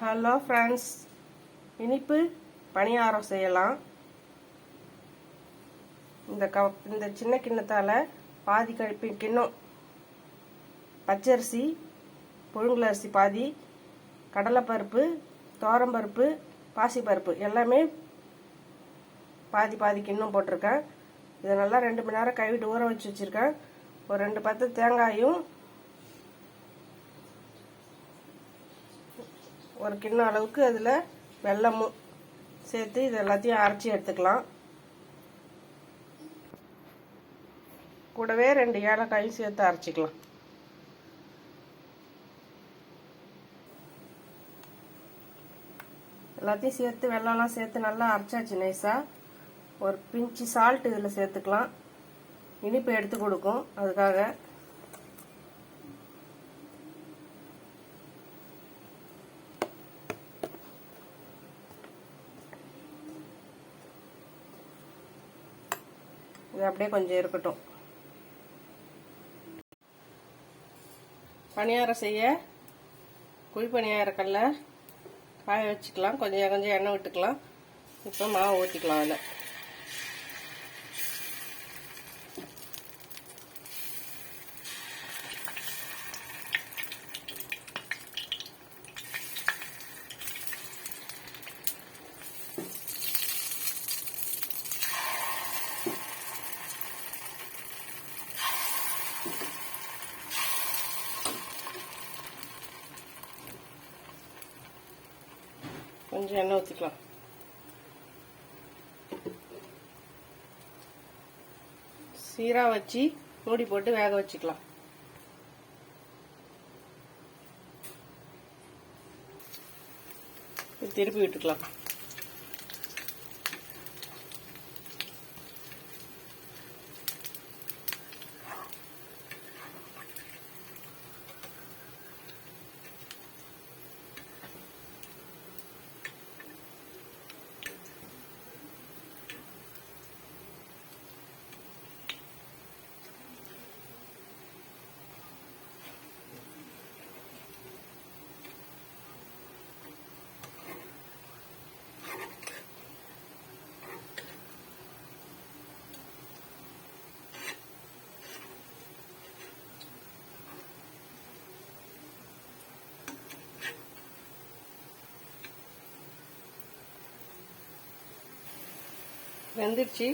Hello friends இனிப்பு பணியாரம் செய்யலாம். இந்த க இந்த சின்ன கிண்ணத்தால் பாதி கழிப்பு கிண்ணம் பச்சரிசி புழுங்கல் அரிசி பாதி கடலைப்பருப்பு தோரம்பருப்பு பாசிப்பருப்பு. எல்லாமே பாதி பாதி கிண்ணம் போட்டிருக்கேன். இதை நல்லா ரெண்டு மணி நேரம் கழுவிட்டு ஊற வச்சு வச்சுருக்கேன். ஒரு ரெண்டு பத்து தேங்காயும் ஒரு கிண்ணம் அளவுக்கு அதில் வெல்லமும் சேர்த்து இது எல்லாத்தையும் அரைச்சி எடுத்துக்கலாம். கூடவே ரெண்டு ஏலக்காயும் சேர்த்து அரைச்சிக்கலாம். எல்லாத்தையும் சேர்த்து வெள்ளம்லாம் சேர்த்து நல்லா அரைச்சாச்சு நைஸாக ஒரு பிஞ்சு சால்ட் இதில் சேர்த்துக்கலாம். இனிப்பு எடுத்து கொடுக்கும். அதுக்காக இது அப்படியே கொஞ்சம் இருக்கட்டும். பணியாரம் செய்ய குழி பணியாரக்கல்ல காய வச்சுக்கலாம். கொஞ்சம் கொஞ்சம் எண்ணெய் விட்டுக்கலாம். இப்போ மாவு ஊற்றிக்கலாம் அதில். கொஞ்சம் எண்ணெய் ஊற்றிக்கலாம் சீரா வச்சு மூடி போட்டு வேக வச்சுக்கலாம். திருப்பி விட்டுக்கலாம். வெந்துடுச்சு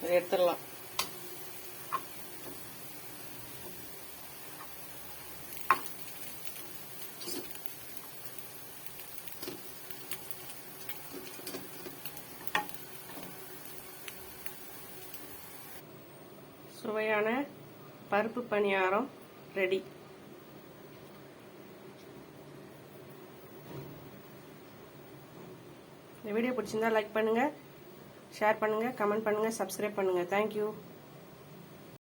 அதை எடுத்துடலாம். சுவையான பருப்பு பணியாரம் ரெடி. இந்த வீடியோ பிடிச்சிருந்தா லைக் பண்ணுங்கள் ஷேர் பண்ணுங்கள் கமெண்ட் பண்ணுங்கள் சப்ஸ்கிரைப் பண்ணுங்கள் தேங்க்யூ